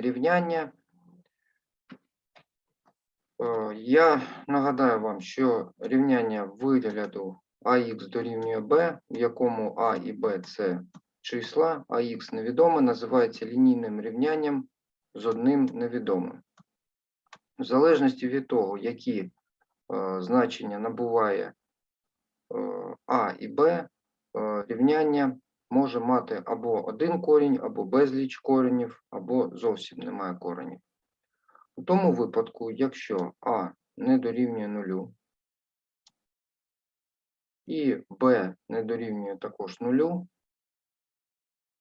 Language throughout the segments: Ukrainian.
рівняння. Е, Я нагадаю вам, що рівняння вигляду АХ дорівнює Б, в якому А і Б це числа, а х невідоме, називається лінійним рівнянням з одним невідомим. В залежності від того, які е, значення набуває е, А і Б, е, рівняння може мати або один корінь, або безліч коренів, або зовсім немає коренів. У тому випадку, якщо А не дорівнює нулю, і Б не дорівнює також нулю,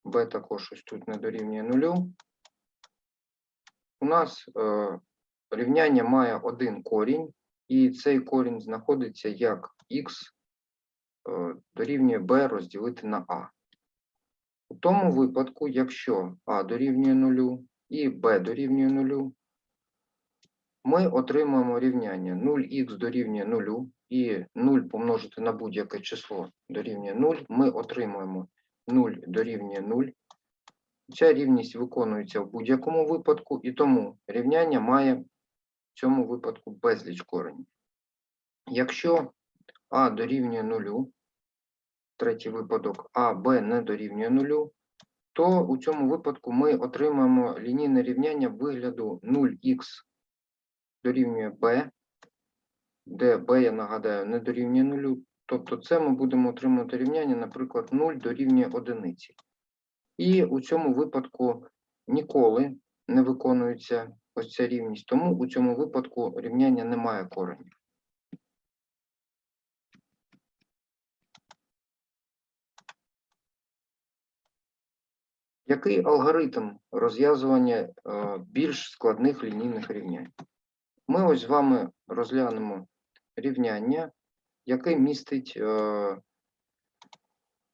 Б також ось тут не дорівнює нулю, у нас е, рівняння має один корінь, і цей корінь знаходиться як х е, дорівнює b розділити на а. У тому випадку, якщо а дорівнює нулю і b дорівнює нулю, ми отримаємо рівняння 0х дорівнює 0 і 0 помножити на будь-яке число дорівнює 0, ми отримуємо 0 дорівнює 0. Ця рівність виконується в будь-якому випадку, і тому рівняння має в цьому випадку безліч коренів. Якщо а дорівнює 0, третій випадок, а b не дорівнює 0, то у цьому випадку ми отримаємо лінійне рівняння вигляду 0х дорівнює b, де b, я нагадаю, не дорівнює 0. Тобто це ми будемо отримувати рівняння, наприклад, 0 дорівнює 1. І у цьому випадку ніколи не виконується ось ця рівність, тому у цьому випадку рівняння не має коренів. Який алгоритм розв'язування е, більш складних лінійних рівнянь? Ми ось з вами розглянемо рівняння, яке містить, е,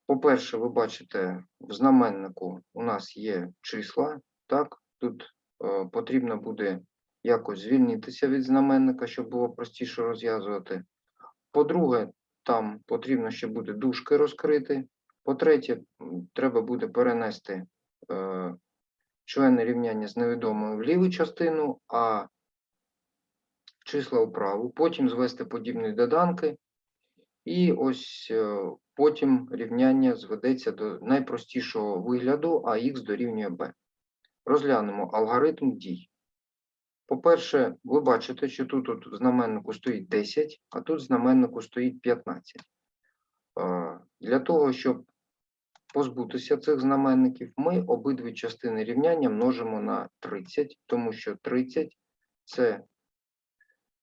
по-перше, ви бачите, в знаменнику у нас є числа, так, тут е, потрібно буде якось звільнитися від знаменника, щоб було простіше розв'язувати. По-друге, там потрібно ще буде дужки розкрити. По-третє, треба буде перенести члени рівняння з невідомою в ліву частину, а числа у праву, потім звести подібні доданки, і ось е, потім рівняння зведеться до найпростішого вигляду, а х дорівнює b. Розглянемо алгоритм дій. По-перше, ви бачите, що тут в знаменнику стоїть 10, а тут в знаменнику стоїть 15. Е, Для того, щоб позбутися цих знаменників, ми обидві частини рівняння множимо на 30, тому що 30 це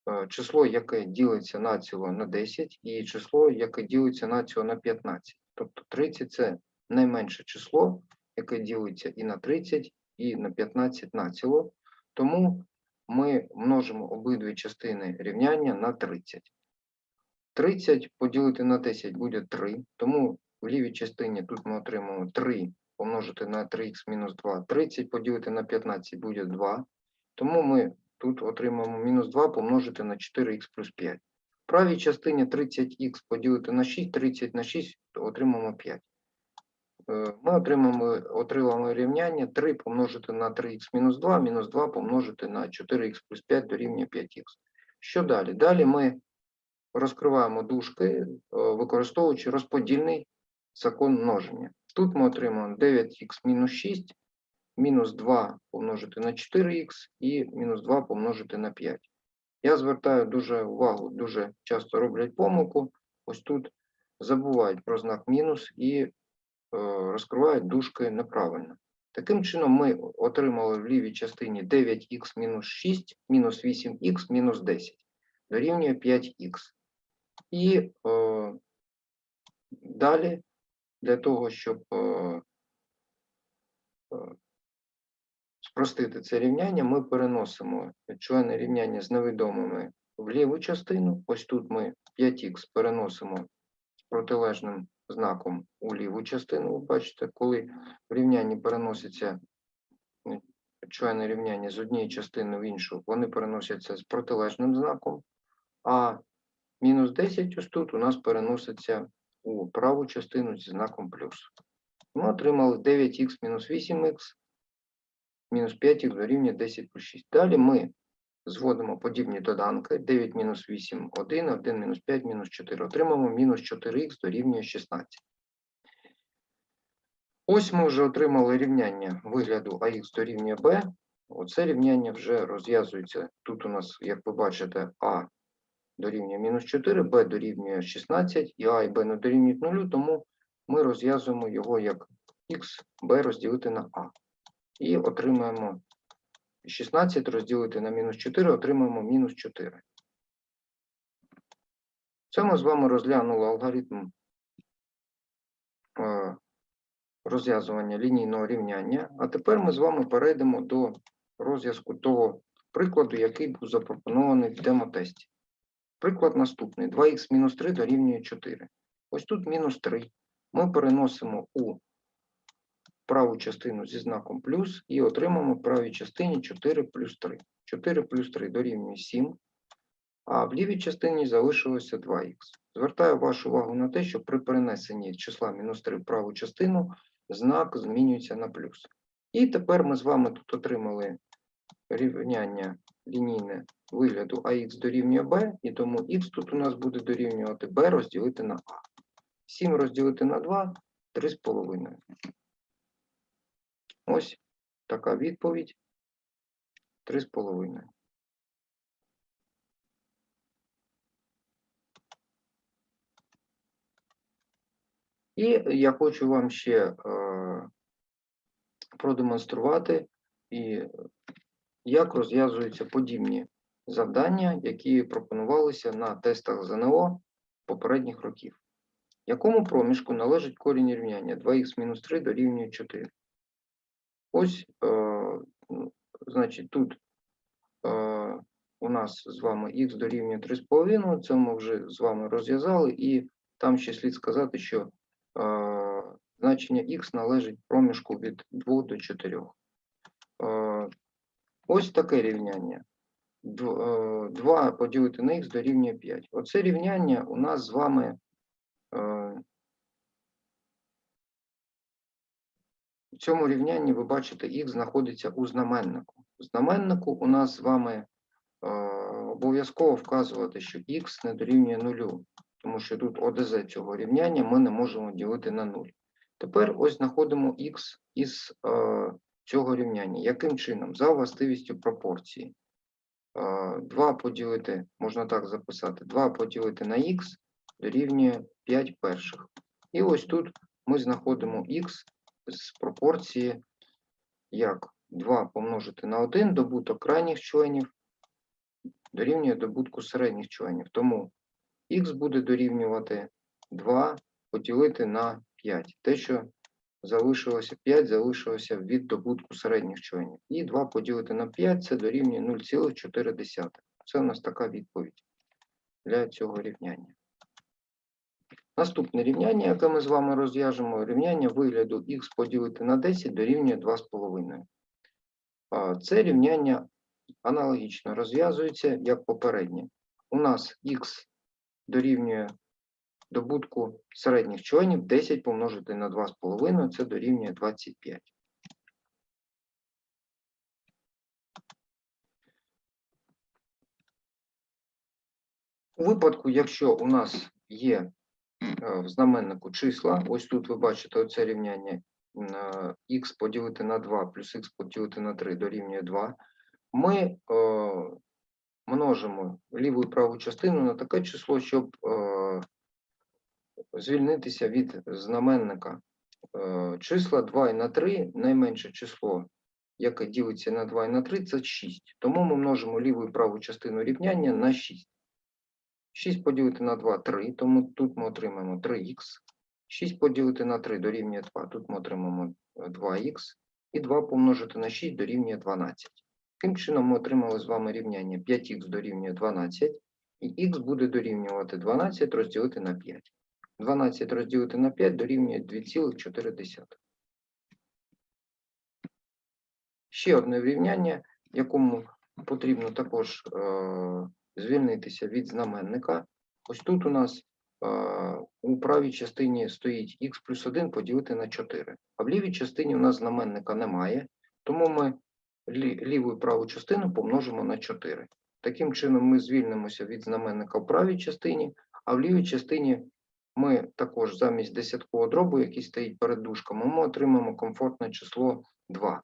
е, число, яке ділиться націло на 10, і число, яке ділиться націло на 15. Тобто 30 це найменше число, яке ділиться і на 30, і на 15 націло. Тому ми множимо обидві частини рівняння на 30. 30 поділити на 10 буде 3, тому в лівій частині тут ми отримаємо 3 помножити на 3х мінус 2. 30 поділити на 15 буде 2. Тому ми тут отримаємо мінус 2 помножити на 4х плюс 5. В правій частині 30х поділити на 6, 30 на 6, отримаємо 5. Е, Ми отримаємо рівняння 3 помножити на 3х мінус 2, мінус 2 помножити на 4х плюс 5 дорівнює 5х. Що далі? Далі ми розкриваємо дужки, е, використовуючи розподільний закон множення. Тут ми отримаємо 9х мінус 6, мінус 2 помножити на 4х і мінус 2 помножити на 5. Я звертаю дуже увагу, дуже часто роблять помилку. Ось тут забувають про знак мінус і е, розкривають дужки неправильно. Таким чином, ми отримали в лівій частині 9х мінус 6, мінус 8х мінус 10 дорівнює 5х. І е, далі для того, щоб е, е, спростити це рівняння, ми переносимо члени рівняння з невідомими в ліву частину. Ось тут ми 5х переносимо з протилежним знаком у ліву частину. Ви бачите, коли в рівнянні переносяться е, члени рівняння з однієї частини в іншу, вони переносяться з протилежним знаком, а мінус 10 ось тут у нас переноситься у праву частину зі знаком плюс. Ми отримали 9х мінус 8х мінус 5х дорівнює 10 плюс 6. Далі ми зводимо подібні доданки. 9 мінус 8 – 1, 1 мінус 5 мінус 4. Отримаємо мінус 4х дорівнює 16. Ось ми вже отримали рівняння вигляду АХ дорівнює Б. Оце рівняння вже розв'язується. Тут у нас, як ви бачите, А дорівнює мінус 4, Б дорівнює 16, і А і Б не дорівнюють 0, тому ми розв'язуємо його як х, Б розділити на А. І отримаємо 16 розділити на мінус 4, отримаємо мінус 4. Це ми з вами розглянули алгоритм е, розв'язування лінійного рівняння. А тепер ми з вами перейдемо до розв'язку того прикладу, який був запропонований в демотесті. Приклад наступний. 2х мінус 3 дорівнює 4. Ось тут мінус 3. Ми переносимо у праву частину зі знаком плюс і отримаємо в правій частині 4 плюс 3. 4 плюс 3 дорівнює 7, а в лівій частині залишилося 2х. Звертаю вашу увагу на те, що при перенесенні числа мінус 3 в праву частину знак змінюється на плюс. І тепер ми з вами тут отримали рівняння лінійне вигляду АХ дорівнює Б, і тому х тут у нас буде дорівнювати Б розділити на А. 7 розділити на 2 – 3,5. Ось така відповідь. 3,5. І я хочу вам ще е, продемонструвати, і як розв'язуються подібні завдання, які пропонувалися на тестах ЗНО попередніх років. Якому проміжку належить корінь рівняння 2х мінус 3 дорівнює 4? Ось, е, ну, значить, тут е, у нас з вами х дорівнює 3,5, це ми вже з вами розв'язали, і там ще слід сказати, що е, значення х належить проміжку від 2 до 4. Е, ось таке рівняння. 2 поділити на х дорівнює 5. Оце рівняння у нас з вами е, в цьому рівнянні ви бачите, х знаходиться у знаменнику. В знаменнику у нас з вами е, обов'язково вказувати, що х не дорівнює нулю, тому що тут ОДЗ цього рівняння ми не можемо ділити на 0. Тепер ось знаходимо х із е, цього рівняння. Яким чином? За властивістю пропорції. 2 поділити, можна так записати, 2 поділити на х дорівнює 5 перших. І ось тут ми знаходимо х з пропорції як 2 помножити на 1 добуток крайніх членів дорівнює добутку середніх членів. Тому х буде дорівнювати 2 поділити на 5. Те, що залишилося 5, залишилося від добутку середніх членів. І 2 поділити на 5 це дорівнює 0,4. Це у нас така відповідь для цього рівняння. Наступне рівняння, яке ми з вами розв'яжемо, рівняння вигляду х поділити на 10 дорівнює 2,5. Це рівняння аналогічно розв'язується, як попереднє. У нас х дорівнює добутку середніх членів 10 помножити на 2,5 це дорівнює 25. У випадку, якщо у нас є е, в знаменнику числа, ось тут ви бачите оце рівняння х поділити на 2 плюс х поділити на 3 дорівнює 2, ми е, множимо ліву і праву частину на таке число, щоб е, звільнитися від знаменника е, числа 2 і на 3, найменше число, яке ділиться на 2 і на 3, це 6. Тому ми множимо ліву і праву частину рівняння на 6. 6 поділити на 2 3, тому тут ми отримаємо 3х. 6 поділити на 3 дорівнює 2, тут ми отримаємо 2х. І 2 помножити на 6 дорівнює 12. Таким чином ми отримали з вами рівняння 5х дорівнює 12, і х буде дорівнювати 12 розділити на 5. 12 розділити на 5 дорівнює 2,4. Ще одне рівняння, якому потрібно також е, звільнитися від знаменника. Ось тут у нас е, у правій частині стоїть х плюс 1 поділити на 4. А в лівій частині у нас знаменника немає, тому ми ліву і праву частину помножимо на 4. Таким чином ми звільнимося від знаменника в правій частині, а в лівій частині ми також замість десяткового дробу, який стоїть перед дужками, ми отримаємо комфортне число 2.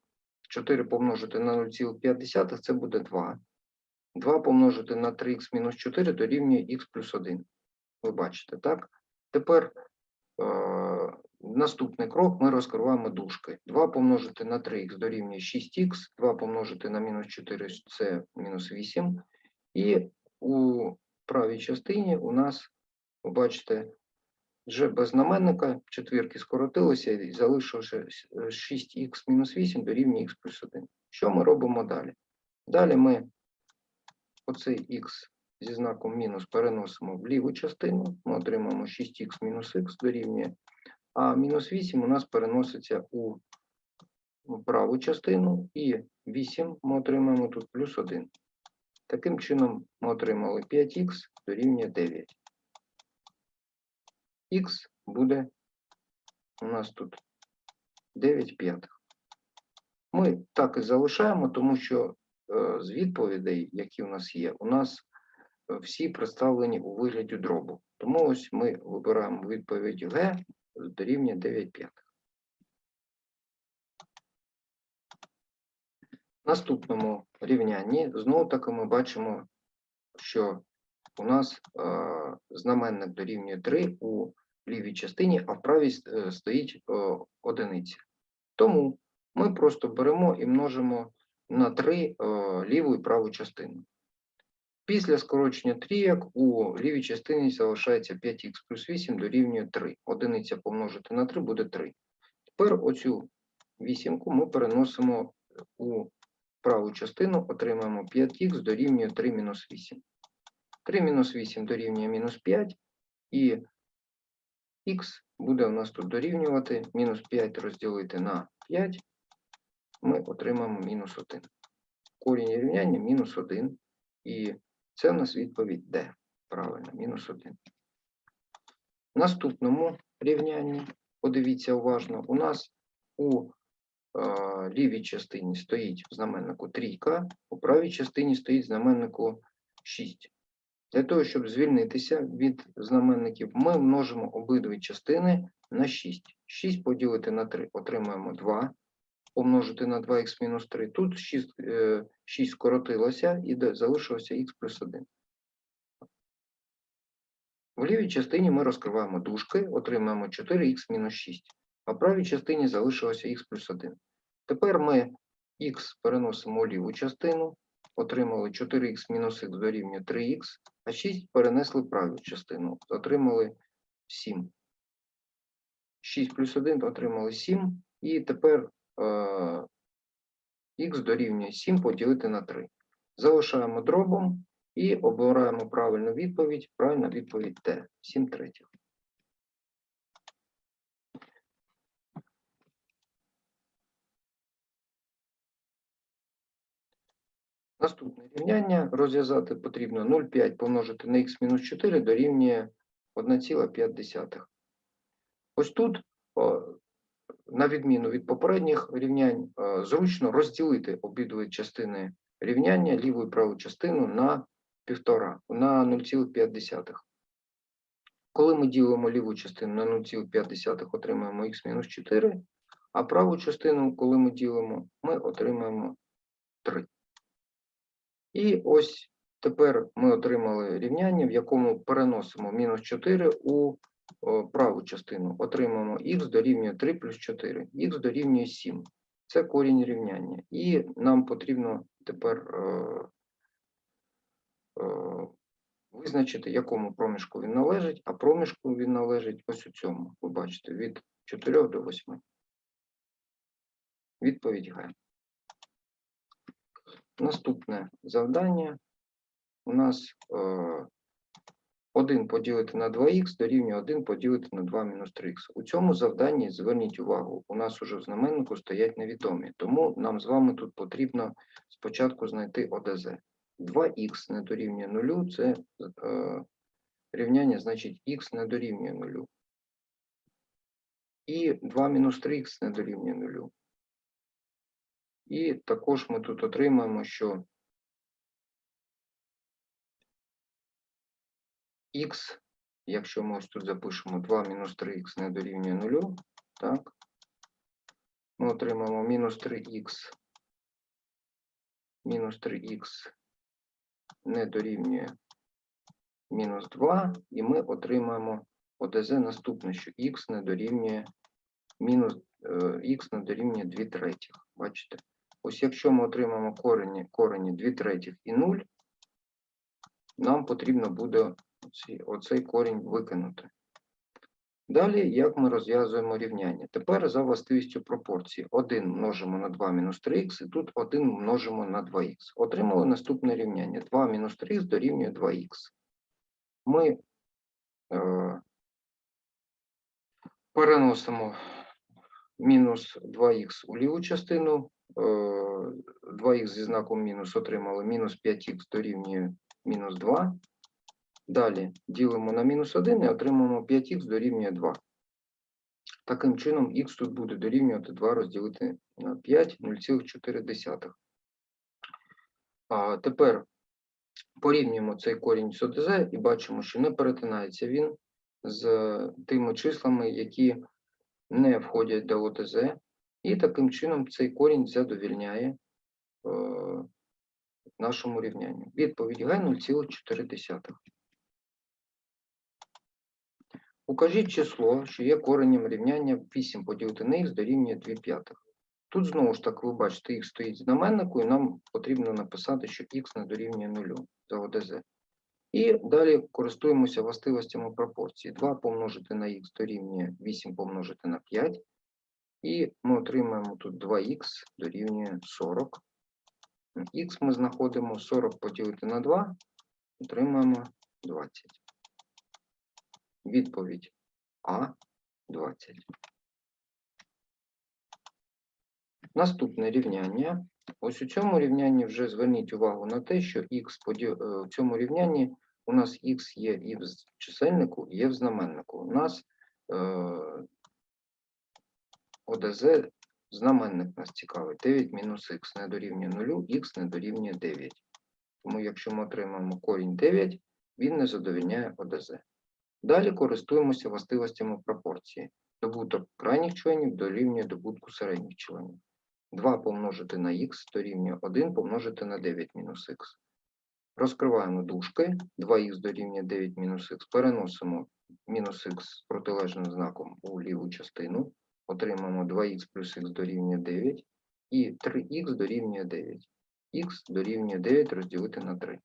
4 помножити на 0,5 це буде 2. 2 помножити на 3х мінус 4 дорівнює х плюс 1. Ви бачите, так? Тепер е, наступний крок ми розкриваємо дужки. 2 помножити на 3х дорівнює 6х, 2 помножити на мінус 4 це мінус 8. І у правій частині у нас, ви бачите, вже без знаменника четвірки скоротилися і залишилося 6х мінус 8 дорівнює х плюс 1. Що ми робимо далі? Далі ми оцей х зі знаком мінус переносимо в ліву частину, ми отримаємо 6х мінус х дорівнює, а мінус 8 у нас переноситься у праву частину, і 8 ми отримаємо тут плюс 1. Таким чином ми отримали 5х дорівнює 9. Х буде у нас тут 9 п'ятих. Ми так і залишаємо, тому що е, з відповідей, які у нас є, у нас е, всі представлені у вигляді дробу. Тому ось ми вибираємо відповідь Г дорівнює 9 п'ятих. Наступному рівнянні знову таки ми бачимо, що у нас е, знаменник дорівнює 3 у лівій частині, а в правій е, стоїть одиниця. Тому ми просто беремо і множимо на 3 е, ліву і праву частину. Після скорочення трійок у лівій частині залишається 5х плюс 8 дорівнює 3. Одиниця помножити на 3 буде 3. Тепер оцю вісімку ми переносимо у праву частину, отримаємо 5х дорівнює 3 мінус 8. 3 мінус 8 дорівнює мінус 5, і х буде у нас тут дорівнювати мінус 5 розділити на 5, ми отримаємо мінус 1. Корінь рівняння мінус 1, і це у нас відповідь D. Правильно, мінус 1. В наступному рівнянні, подивіться уважно, у нас у е, лівій частині стоїть в знаменнику трійка, у правій частині стоїть знаменнику 6. Для того, щоб звільнитися від знаменників, ми множимо обидві частини на 6. 6 поділити на 3 отримаємо 2. Помножити на 2х мінус 3. Тут 6, е, 6 скоротилося і залишилося х плюс 1. В лівій частині ми розкриваємо дужки, отримаємо 4х мінус 6. А в правій частині залишилося х плюс 1. Тепер ми х переносимо у ліву частину, отримали 4х мінус х дорівнює 3х, а 6 перенесли праву частину, отримали 7. 6 плюс 1 отримали 7, і тепер е, х дорівнює 7 поділити на 3. Залишаємо дробом і обираємо правильну відповідь. Правильна відповідь Т. 7 третіх. Наступне рівняння розв'язати потрібно 0,5 помножити на х мінус 4 дорівнює 1,5. Ось тут, на відміну від попередніх рівнянь, е, зручно розділити обидві частини рівняння, ліву і праву частину на 1,5, на 0,5. Коли ми ділимо ліву частину на 0,5, отримаємо х мінус 4, а праву частину, коли ми ділимо, ми отримаємо 3. І ось тепер ми отримали рівняння, в якому переносимо мінус 4 у праву частину. Отримаємо х дорівнює 3 плюс 4, х дорівнює 7. Це корінь рівняння. І нам потрібно тепер е, е, визначити, якому проміжку він належить, а проміжку він належить ось у цьому. Ви бачите, від 4 до 8. Відповідь Г. Наступне завдання у нас е, 1 поділити на 2х дорівнює 1 поділити на 2 мінус 3х. У цьому завданні зверніть увагу, у нас уже в знаменнику стоять невідомі, тому нам з вами тут потрібно спочатку знайти ОДЗ. 2х не дорівнює 0, це е, рівняння, значить х не дорівнює 0. І 2 мінус 3х не дорівнює 0. І також ми тут отримаємо, що х, якщо ми ось тут запишемо 2 мінус 3х не дорівнює 0, так, ми отримаємо мінус 3х, мінус 3х не дорівнює мінус 2, і ми отримаємо ОДЗ наступне, що х не дорівнює мінус е, х не дорівнює 2 третіх. Бачите? Ось якщо ми отримаємо корені, корені 2 третіх і 0, нам потрібно буде оці- оцей корінь викинути. Далі, як ми розв'язуємо рівняння? Тепер за властивістю пропорції 1 множимо на 2 мінус 3х, і тут 1 множимо на 2х. Отримали наступне рівняння. 2 мінус 3х дорівнює 2х. Ми е, переносимо мінус 2х у ліву частину, 2х зі знаком мінус отримали мінус 5х дорівнює мінус 2. Далі ділимо на мінус 1 і отримаємо 5х дорівнює 2. Таким чином, х тут буде дорівнювати 2 розділити на 5, 0,4. А тепер порівнюємо цей корінь з ОДЗ і бачимо, що не перетинається він з тими числами, які не входять до ОТЗ, і таким чином цей корінь задовільняє е, нашому рівнянню. Відповідь Г 0,4. Укажіть число, що є коренем рівняння 8 поділити на х дорівнює 2 п'ятих. Тут знову ж таки ви бачите, х стоїть знаменнику, і нам потрібно написати, що х не дорівнює 0 за ОДЗ. І далі користуємося властивостями пропорції. 2 помножити на х дорівнює 8 помножити на 5. І ми отримаємо тут 2х дорівнює 40. Х ми знаходимо 40 поділити на 2, отримаємо 20. Відповідь А 20. Наступне рівняння. Ось у цьому рівнянні вже зверніть увагу на те, що х поділ... е, в цьому рівнянні у нас х є і в чисельнику, і є в знаменнику. У нас е... ОДЗ знаменник нас цікавить. 9 мінус х не дорівнює 0, х не дорівнює 9. Тому якщо ми отримаємо корінь 9, він не задовільняє ОДЗ. Далі користуємося властивостями пропорції. Добуток крайніх членів дорівнює добутку середніх членів. 2 помножити на х дорівнює 1 помножити на 9 мінус х. Розкриваємо дужки. 2х дорівнює 9 мінус х. Переносимо мінус х з протилежним знаком у ліву частину. Отримаємо 2х плюс х дорівнює 9. І 3х дорівнює 9. х дорівнює 9 розділити на 3.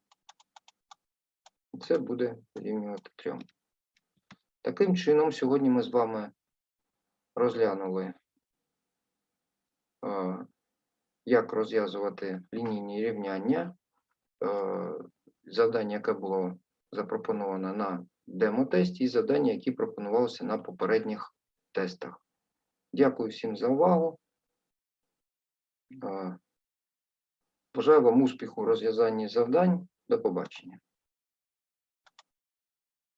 Це буде дорівнювати 3. Таким чином, сьогодні ми з вами розглянули, е, як розв'язувати лінійні рівняння. Е, Завдання, яке було запропоновано на демо-тесті, і завдання, які пропонувалися на попередніх тестах. Дякую всім за увагу. Бажаю вам успіху у розв'язанні завдань. До побачення.